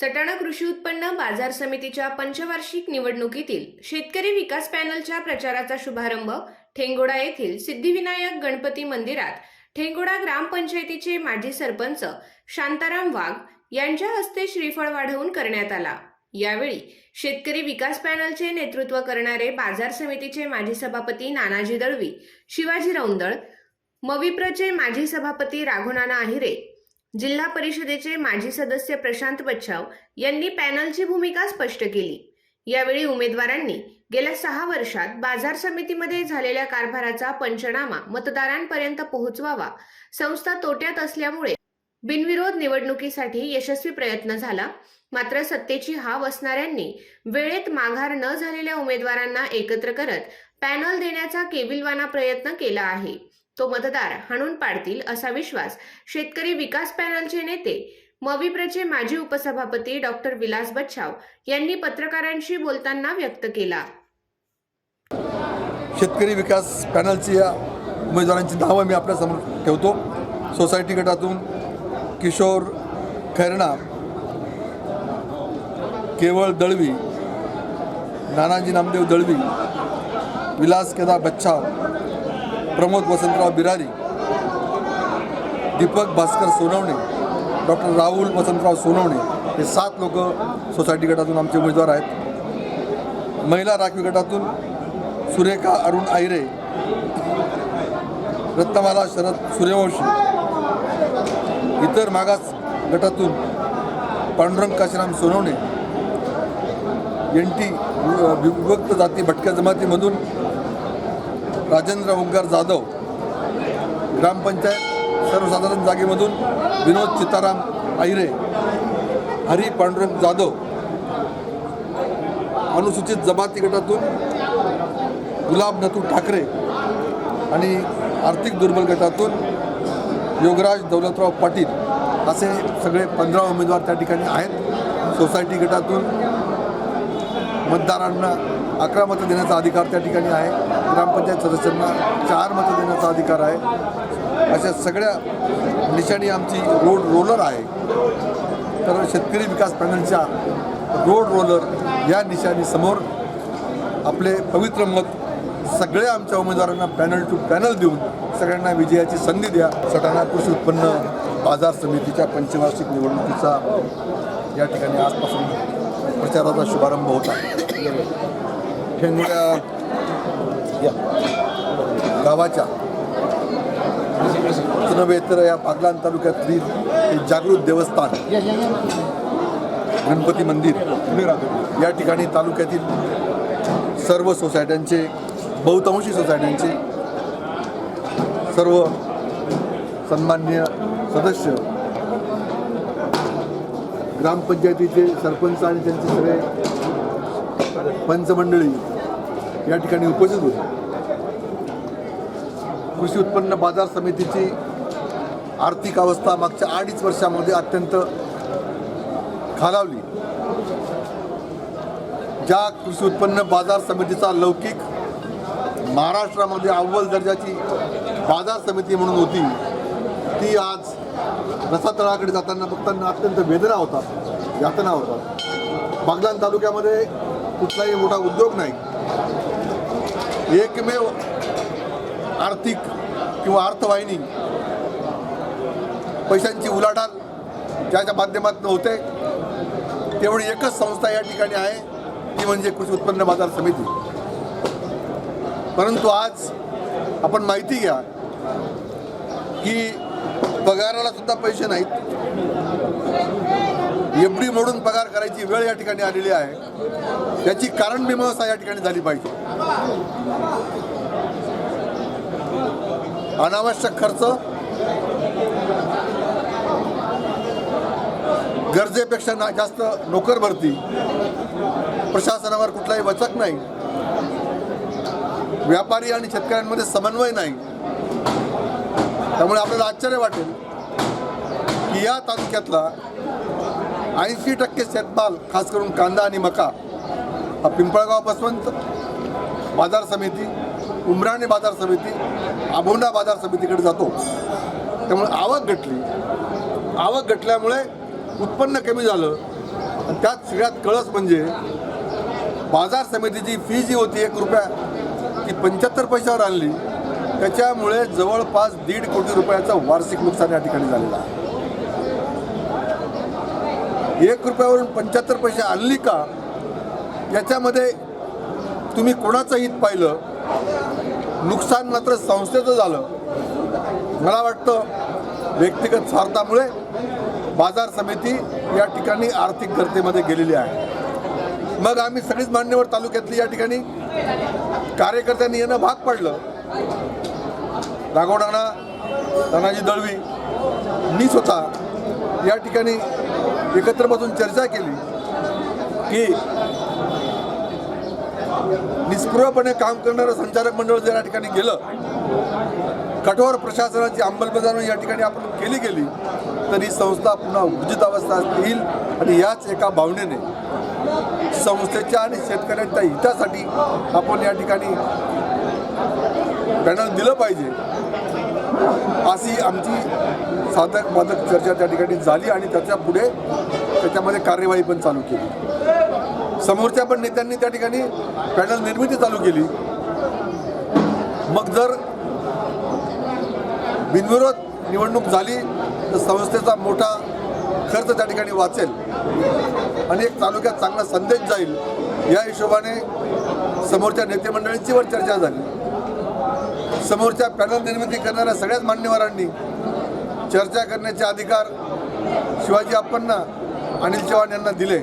सटाणा कृषी उत्पन्न बाजार समितीच्या पंचवार्षिक निवडणुकीतील शेतकरी विकास पॅनलच्या प्रचाराचा शुभारंभ ठेंगोडा येथील सिद्धिविनायक गणपती मंदिरात ठेंगोडा ग्रामपंचायतीचे माजी सरपंच शांताराम वाघ यांच्या हस्ते श्रीफळ वाढवून करण्यात आला. यावेळी शेतकरी विकास पॅनलचे नेतृत्व करणारे बाजार समितीचे माजी सभापती नानाजी दळवी शिवाजी रौंदळ मविप्रचे माजी सभापती राघुनाना आहिरे जिल्हा परिषदेचे माजी सदस्य प्रशांत बच्छाव यांनी पॅनलची भूमिका स्पष्ट केली. यावेळी उमेदवारांनी गेल्या सहा वर्षात बाजार समितीमध्ये झालेल्या कारभाराचा पंचनामा मतदारांपर्यंत पोहोचवावा संस्था तोट्यात असल्यामुळे बिनविरोध निवडणुकीसाठी यशस्वी प्रयत्न झाला. मात्र सत्तेची हाव असणाऱ्यांनी वेळेत माघार न झालेल्या उमेदवारांना एकत्र करत पॅनल देण्याचा केविलवाना प्रयत्न केला आहे. तो मतदार हाणून पाडतील असा विश्वास शेतकरी विकास पॅनलचे नेते मविप्रचे माजी उपसभापती डॉक्टर विलास बच्छाव यांनी पत्रकारांशी बोलताना व्यक्त केला. शेतकरी विकास पॅनलची या उमेदवारांची नावं मी आपल्यासमोर ठेवतो. सोसायटी गटातून किशोर खैरणा केवळ दळवी नानाजी नामदेव दळवी विलास केदार बच्छाव प्रमोद वसंतराव बिरारी दीपक भास्कर सोनवणे डॉक्टर राहुल वसंतराव सोनवणे हे सात लोक सोसायटी गटातून आमचे उमेदवार आहेत. महिला राखीव गटातून सुरेखा अरुण आयरे रत्नमाला शरद सूर्यवंशी इतर मागास गटातून पांडुरंग काशीराम सोनवणे एन टी विभक्त जाती भटक्या जमातीमधून राजेंद्र ओंकार जाधव ग्रामपंचायत सर्वसाधारण जागेमधून विनोद चिताराम आहिरे हरी पांडुरंग जाधव अनुसूचित जमाती गटातून गुलाब नथू ठाकरे आणि आर्थिक दुर्बल गटातून योगराज दौलतराव पाटील असे सगळे पंधरा उमेदवार त्या ठिकाणी आहेत. सोसायटी गटातून मतदारांना अकरा मतं देण्याचा अधिकार त्या ठिकाणी आहे. ग्रामपंचायत सदस्यांना चार मतं देण्याचा अधिकार आहे. अशा सगळ्या निशाणी आमची रोड रोलर आहे. तर शेतकरी विकास पॅनलच्या रोड रोलर या निशाणीसमोर आपले पवित्र मत सगळ्या आमच्या उमेदवारांना पॅनल टू पॅनल देऊन सगळ्यांना विजयाची संधी द्या. सटाणा कृषी उत्पन्न बाजार समितीच्या पंचवार्षिक निवडणुकीचा या ठिकाणी आजपासून प्रचाराचा शुभारंभ होता आहे या गावाच्या नव्हे तर या पागलान तालुक्यातली एक जागृत देवस्थान गणपती मंदिर या ठिकाणी तालुक्यातील सर्व सोसायट्यांचे बहुतांशी सोसायट्यांचे सर्व सन्मान्य सदस्य ग्रामपंचायतीचे सरपंच आणि त्यांचे सगळे पंचमंडळी या ठिकाणी उपस्थित होते. कृषी उत्पन्न बाजार समितीची आर्थिक अवस्था मागच्या अडीच वर्षामध्ये अत्यंत खालावली. ज्या कृषी उत्पन्न बाजार समितीचा लौकिक महाराष्ट्रामध्ये अव्वल दर्जाची बाजार समिती म्हणून होती ती आज रसातळाकडे जाताना बघताना अत्यंत वेदना होतात यातना होतात. बागलान तालुक्यामध्ये कुठलाही मोठा उद्योग नाही. एकमेव आर्थिक किंवा अर्थवाहिनी. पैशांची उलाढाल ज्याच्या माध्यमातून होते तेवढी एकच संस्था या ठिकाणी आहे ती म्हणजे कृषी उत्पन्न बाजार समिती. परंतु आज आपण माहिती घ्या की पगाराला सुद्धा पैसे नाहीत. एफडी मोडून पगार करायची वेळ या ठिकाणी आलेली आहे. त्याची कारण मीमांसा या ठिकाणी झाली पाहिजे. अनावश्यक खर्च गरजेपेक्षा ना जास्त नोकर भरती प्रशासनावर कुठलाही वचक नाही व्यापारी आणि शेतकऱ्यांमध्ये समन्वय नाही. त्यामुळे आपल्याला आश्चर्य वाटेल की या तालुक्यातला ऐंशी टक्के शेतमाल खास करून कांदा आणि मका हा पिंपळगाव बसवंत बाजार समिती उमराणे बाजार समिती आभोंडा बाजार समितीकडे जातो. त्यामुळे आवक घटली. आवक घटल्यामुळे उत्पन्न कमी झालं. आणि त्यात सगळ्यात कळस म्हणजे बाजार समितीची फी जी होती एक रुपया ती पंच्याहत्तर पैशावर आणली. त्याच्यामुळे जवळपास दीड कोटी रुपयाचं वार्षिक नुकसान या ठिकाणी झालेलं आहे. एक रुपयावरून पंच्याहत्तर पैसे आणली का? याच्यामध्ये तुम्ही कोणाचं हित पाहिलं नुकसान मात्र संस्थेचं झालं. मला वाटतं व्यक्तिगत स्वार्थामुळे बाजार समिती या ठिकाणी आर्थिक गर्तेमध्ये गेलेली आहे. मग आम्ही सगळीच मान्यवर तालुक्यातली या ठिकाणी कार्यकर्त्यांनी येणं भाग पडलं. राघवणाना तानाजी दळवी मी स्वतः या ठिकाणी एकत्र बसून चर्चा केली की निष्पृहपणे काम करणारं संचालक मंडळ जर या ठिकाणी गेलं कठोर प्रशासनाची अंमलबजावणी या ठिकाणी आपण केली गेली तर ही संस्था पुन्हा उर्जित अवस्था येईल आणि याच एका भावनेने संस्थेच्या आणि शेतकऱ्यांच्या हितासाठी आपण या ठिकाणी पॅनल दिलं पाहिजे. अशी आमची साधक बाधक चर्चा त्या ठिकाणी झाली आणि त्याच्या पुढे त्याच्यामध्ये कार्यवाही पण चालू केली. समोरच्या पण नेत्यांनी त्या ठिकाणी पॅनल निर्मिती चालू केली. मग जर बिनविरोध निवडणूक झाली तर संस्थेचा मोठा खर्च त्या ठिकाणी वाचेल आणि एक तालुक्यात चांगला संदेश जाईल. या हिशोबाने समोरच्या नेते मंडळींची चर्चा झाली. समोरच्या पॅनल निर्मिती करणाऱ्या सगळ्याच मान्यवरांनी चर्चा करण्याचे अधिकार शिवाजी अप्पांना अनिल चव्हाण यांना दिले.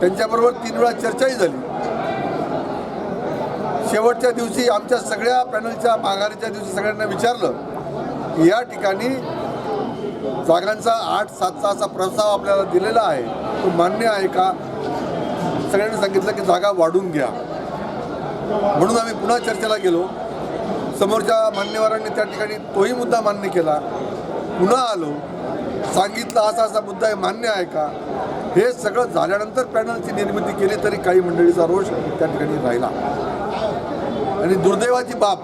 त्यांच्याबरोबर तीन वेळा चर्चाही झाली. शेवटच्या दिवशी आमच्या सगळ्या पॅनलच्या माघारीच्या दिवशी सगळ्यांना विचारलं की या ठिकाणी जागांचा आठ सात असा प्रस्ताव आपल्याला दिलेला आहे. तो मान्य आहे का? सगळ्यांनी सांगितलं की जागा वाढून घ्या. म्हणून आम्ही पुन्हा चर्चेला गेलो. समोरच्या मान्यवरांनी त्या ठिकाणी तोही मुद्दा मान्य केला. पुन्हा आलो. सांगितलं असा असा मुद्दा आहे मान्य आहे का? हे सगळं झाल्यानंतर पॅनलची निर्मिती केली तरी काही मंडळीचा रोष त्या ठिकाणी राहिला. आणि दुर्दैवाची बाब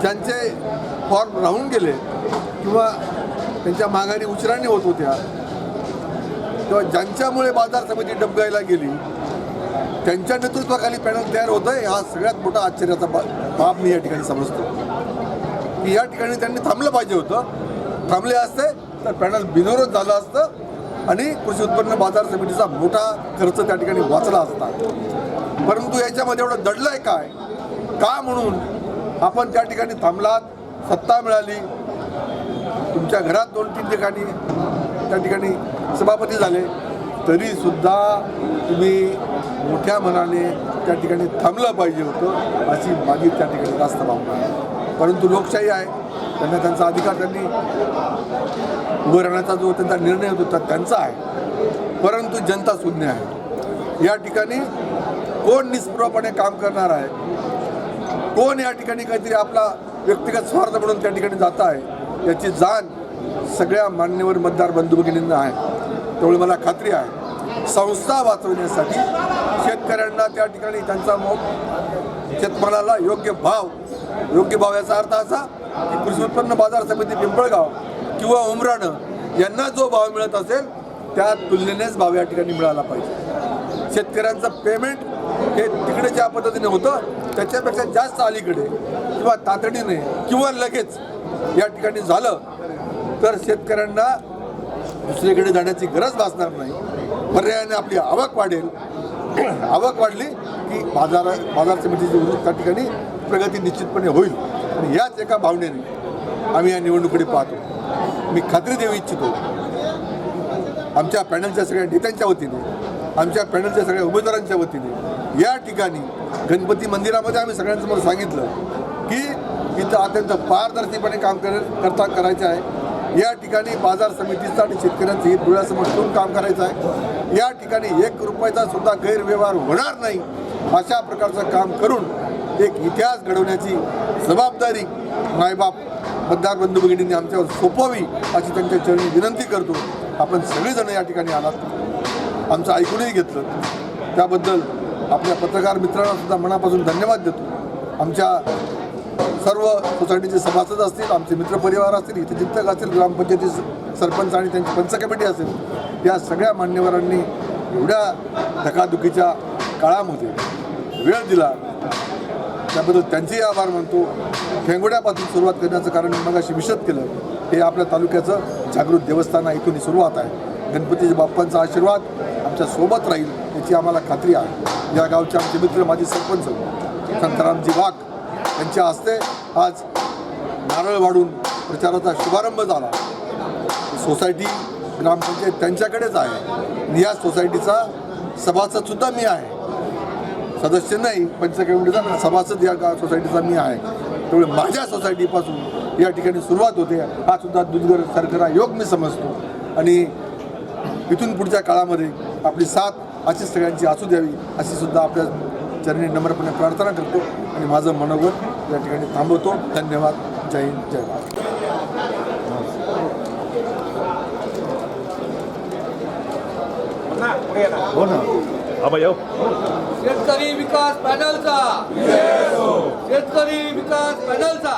ज्यांचे फॉर्म राहून गेले किंवा त्यांच्या माघारी उशिराने होत होत्या. किंवा ज्यांच्यामुळे बाजार समिती डबगायला गेली त्यांच्या नेतृत्वाखाली पॅनल तयार होतं आहे हा सगळ्यात मोठा आश्चर्याचा बा बाब मी या ठिकाणी समजतो. की या ठिकाणी त्यांनी थांबलं पाहिजे होतं. थांबले असते तर पॅनल बिनविरोध झालं असतं आणि कृषी उत्पन्न बाजार समितीचा मोठा खर्च त्या ठिकाणी वाचला असता. परंतु याच्यामध्ये एवढं दडलं आहे काय? का म्हणून आपण त्या ठिकाणी थांबलात? सत्ता मिळाली. तुमच्या घरात दोन तीन ठिकाणी त्या ठिकाणी सभापती झाले. तरीसुद्धा तुम्ही मोठ्या मनाने त्या ठिकाणी थांबलं पाहिजे होतं अशी माझी त्या ठिकाणी जास्त भावना आहे. परंतु लोकशाही आहे त्यांना त्यांचा अधिकार त्यांनी उभं राहण्याचा जो त्यांचा निर्णय होता त्यांचा आहे. परंतु जनता शून्य आहे. या ठिकाणी कोण निष्प्रभपणे काम करणार आहे? कोण या ठिकाणी काहीतरी आपला व्यक्तिगत स्वार्थ म्हणून त्या ठिकाणी जात आहे? याची जाण सगळ्या मान्यवर मतदार बंधू भगिनींना आहे. त्यामुळे मला खात्री आहे. संस्था वाचवण्यासाठी शेतकऱ्यांना त्या ठिकाणी त्यांचा मो शेतमालाला योग्य भाव योग्य भाव याचा अर्थ असा की कृषी उत्पन्न बाजार समिती पिंपळगाव किंवा उमराणं यांना जो भाव मिळत असेल त्या तुलनेनेच भाव या ठिकाणी मिळाला पाहिजे. शेतकऱ्यांचं पेमेंट हे तिकडे ज्या पद्धतीने होतं त्याच्यापेक्षा जास्त अलीकडे किंवा तातडीने किंवा लगेच या ठिकाणी झालं तर शेतकऱ्यांना दुसरीकडे जाण्याची गरज भासणार नाही. पर्यायाने आपली आवक वाढेल. आवक वाढली की बाजार बाजार समितीची त्या ठिकाणी प्रगती निश्चितपणे होईल. आणि याच एका भावनेने आम्ही या निवडणुकीकडे पाहतो. मी खात्री देऊ इच्छितो. आमच्या पॅनलच्या सगळ्या नेत्यांच्या वतीने आमच्या पॅनलच्या सगळ्या उमेदवारांच्या वतीने या ठिकाणी गणपती मंदिरामध्ये आम्ही सगळ्यांसमोर सांगितलं की इथं अत्यंत पारदर्शीपणे काम कर करता करायचं आहे. या ठिकाणी बाजार समितीचं आणि शेतकऱ्यांचं हित डोळ्यासमोर ठेवून काम करायचं आहे. या ठिकाणी एक रुपयाचा सुद्धा गैरव्यवहार होणार नाही अशा प्रकारचं काम करून एक इतिहास घडवण्याची जबाबदारी मायबाप मतदार बंधू भगिनींनी आमच्यावर सोपवावी अशी त्यांच्या चरणी विनंती करतो. आपण सगळेजण या ठिकाणी आलात. आमचं ऐकूनही घेतलं. त्याबद्दल आपल्या पत्रकार मित्रांना सुद्धा मनापासून धन्यवाद देतो. आमच्या सर्व सोसायटीचे सभासद असतील आमचे मित्रपरिवार असतील इथे चिंतक असतील ग्रामपंचायती सरपंच आणि त्यांची पंच कमिटी असेल या सगळ्या मान्यवरांनी एवढ्या धकाधुकीच्या काळामध्ये वेळ दिला. त्याबद्दल त्यांचेही आभार मानतो. फेंगोड्यापासून सुरुवात करण्याचं कारण मग मगाशी विशद केलं. हे आपल्या तालुक्याचं जागृत देवस्थान इथून सुरुवात आहे. गणपतीच्या बाप्पांचा आशीर्वाद आमच्यासोबत राहील याची आम्हाला खात्री आहे. या गावचे आमचे मित्र माजी सरपंच संतरामजी वाघ यांच्या हस्ते आज नारळ वाढून प्रचाराचा शुभारंभ झाला. सोसायटी ग्रामपंचायत त्यांच्याकडेच आहे आणि या सोसायटीचा सभासदसुद्धा मी आहे. सदस्य नाही पंचकमिटीचा सभासद या सोसायटीचा मी आहे. त्यामुळे माझ्या सोसायटीपासून या ठिकाणी सुरुवात होते. हा सुद्धा दुधगर सरकरा योग मी समजतो. आणि इथून पुढच्या काळामध्ये आपली साथ अशी सगळ्यांची असू द्यावी अशी सुद्धा आपल्या चरणी नम्रपणे प्रार्थना करतो. आणि माझं मनोगत या ठिकाणी थांबवतो. धन्यवाद. जय हिंद जय भारत. हो ना. आबा येऊ शेतकरी विकास पॅनलचा. शेतकरी विकास पॅनलचा.